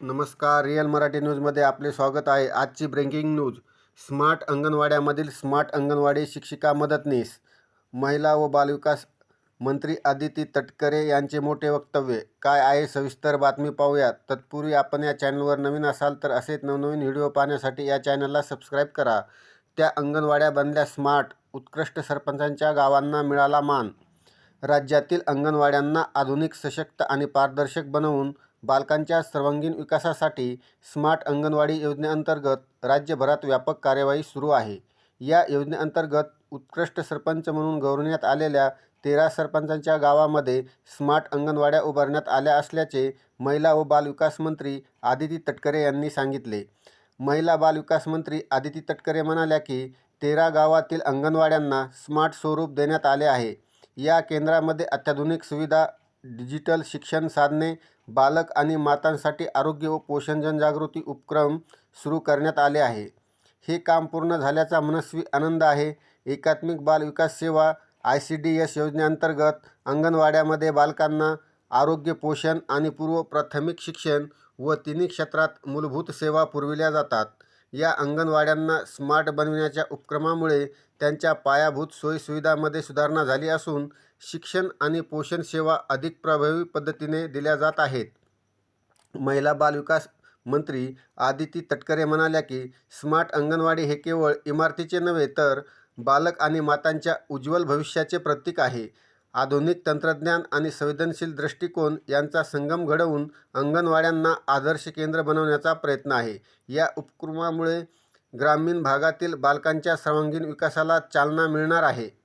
नमस्कार रिअल मराठी न्यूजमध्ये आपले स्वागत आहे. आजची ब्रेकिंग न्यूज स्मार्ट अंगणवाड्यामधील स्मार्ट अंगणवाडी शिक्षिका मदतनीस महिला व बालविकास मंत्री आदिती तटकरे यांचे मोठे वक्तव्य. काय आहे? सविस्तर बातमी पाहूया तत्पूर्वी आपण या चॅनलवर नवीन असाल तर असेच नवनवीन व्हिडिओ पाहण्यासाठी या चॅनलला सबस्क्राईब करा. त्या अंगणवाड्या बनल्या स्मार्ट उत्कृष्ट सरपंचांच्या गावांना मिळाला मान. राज्यातील अंगणवाड्यांना आधुनिक सशक्त आणि पारदर्शक बनवून बालकांच्या सर्वांगीण विकासासाठी स्मार्ट अंगणवाडी योजनेअंतर्गत राज्यभरात व्यापक कार्यवाही सुरू आहे. या योजनेअंतर्गत उत्कृष्ट सरपंच म्हणून गौरवण्यात आलेल्या तेरा सरपंचांच्या गावामध्ये स्मार्ट अंगणवाड्या उभारण्यात आल्या असल्याचे महिला व बालविकास मंत्री आदिती तटकरे यांनी सांगितले. महिला बालविकास मंत्री आदिती तटकरे म्हणाल्या की तेरा गावातील अंगणवाड्यांना स्मार्ट स्वरूप देण्यात आले आहे. या केंद्रामध्ये अत्याधुनिक सुविधा डिजिटल शिक्षण साधने बालक आणि मातांसाठी आरोग्य व पोषण जनजागृती उपक्रम सुरू करण्यात आले आहे. हे काम पूर्ण झाल्याचा मनस्वी आनंद आहे. एकात्मिक बाल विकास सेवा आय सी डी एस योजनेअंतर्गत अंगणवाड्यामध्ये बालकांना आरोग्य पोषण आणि पूर्व प्राथमिक शिक्षण व तिन्ही क्षेत्रात मूलभूत सेवा पुरविल्या जातात. या अंगणवाड्यांना स्मार्ट बनविण्याच्या उपक्रमामुळे त्यांच्या पायाभूत सोयीसुविधांमध्ये सुधारणा झाली असून शिक्षण आणि पोषण सेवा अधिक प्रभावी पद्धतीने दिल्या जात आहेत. महिला बालविकास मंत्री आदिती तटकरे म्हणाल्या की स्मार्ट अंगणवाडी हे केवळ इमारतीचे नव्हे तर बालक आणि मातांच्या उज्ज्वल भविष्याचे प्रतीक आहे. आधुनिक तंत्रज्ञान आणि संवेदनशील दृष्टिकोन यांचा संगम घडवून अंगणवाड्यांना आदर्श केंद्र बनवण्याचा प्रयत्न आहे. या उपक्रमामुळे ग्रामीण भागातील बालकांच्या सर्वांगीण विकासाला चालना मिळणार आहे.